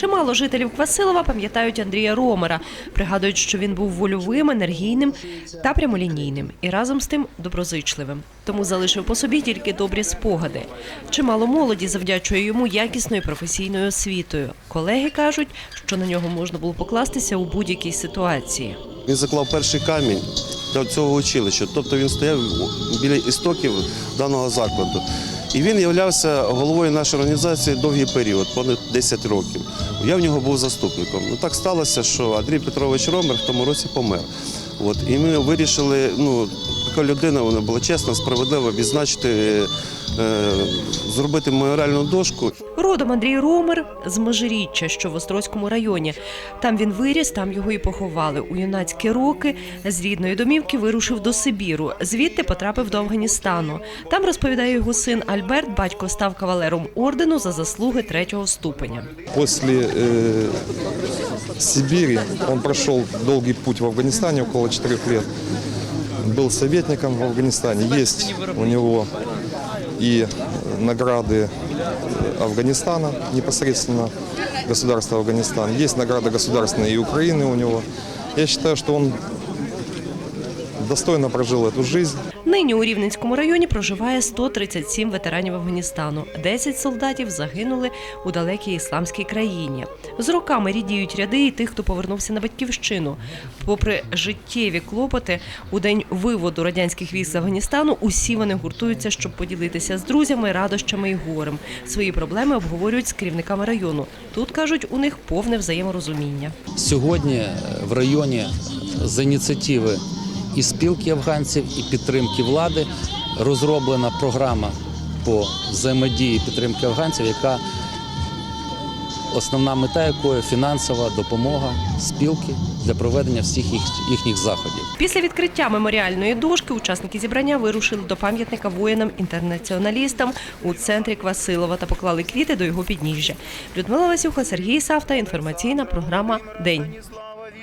Чимало жителів Квасилова пам'ятають Андрія Ромера. Пригадують, що він був вольовим, енергійним та прямолінійним і разом з тим доброзичливим. Тому залишив по собі тільки добрі спогади. Чимало молоді завдячує йому якісною професійною освітою. Колеги кажуть, що на нього можна було покластися у будь-якій ситуації. Він заклав перший камінь до цього училища, тобто він стояв біля істоків даного закладу. І він являвся головою нашої організації довгий період, понад 10 років. Я в нього був заступником. Ну так сталося, що Андрій Петрович Ромер в тому році помер. От, і ми вирішили, ну, така людина, вона була чесна, справедлива, відзначити, е, зробити меморіальну дошку. Родом Андрій Ромер з Межиріччя, що в Острозькому районі. Там він виріс, там його і поховали. У юнацькі роки з рідної домівки вирушив до Сибіру. Звідти потрапив до Афганістану. Там розповідає його син Альберт. Батько став кавалером ордену за заслуги третього ступеня. После э, Сибири он прошел долгий путь в Афганистане, около четырех лет Был советником в Афганистане. Есть у него и награды Афганистана, непосредственно государства Афганистан. Есть награда государственной и Украины у него. Я считаю, что он достойно прожил эту жизнь. Нині у Рівненському районі проживає 137 ветеранів Афганістану. 10 солдатів загинули у далекій ісламській країні. З роками рідіють ряди і тих, хто повернувся на батьківщину. Попри життєві клопоти, у день виводу радянських військ з Афганістану усі вони гуртуються, щоб поділитися з друзями, радощами і горем. Свої проблеми обговорюють з керівниками району. Тут кажуть, у них повне взаєморозуміння. Сьогодні в районі з ініціативи і спілки афганців, і підтримки влади розроблена програма по взаємодії підтримки афганців, яка основна мета якої фінансова допомога спілки для проведення всіх їх, їхніх заходів. Після відкриття меморіальної дошки учасники зібрання вирушили до пам'ятника воїнам-інтернаціоналістам у центрі Квасилова та поклали квіти до його підніжжя. Людмила Васюха, Сергій Савта. Інформаційна програма День.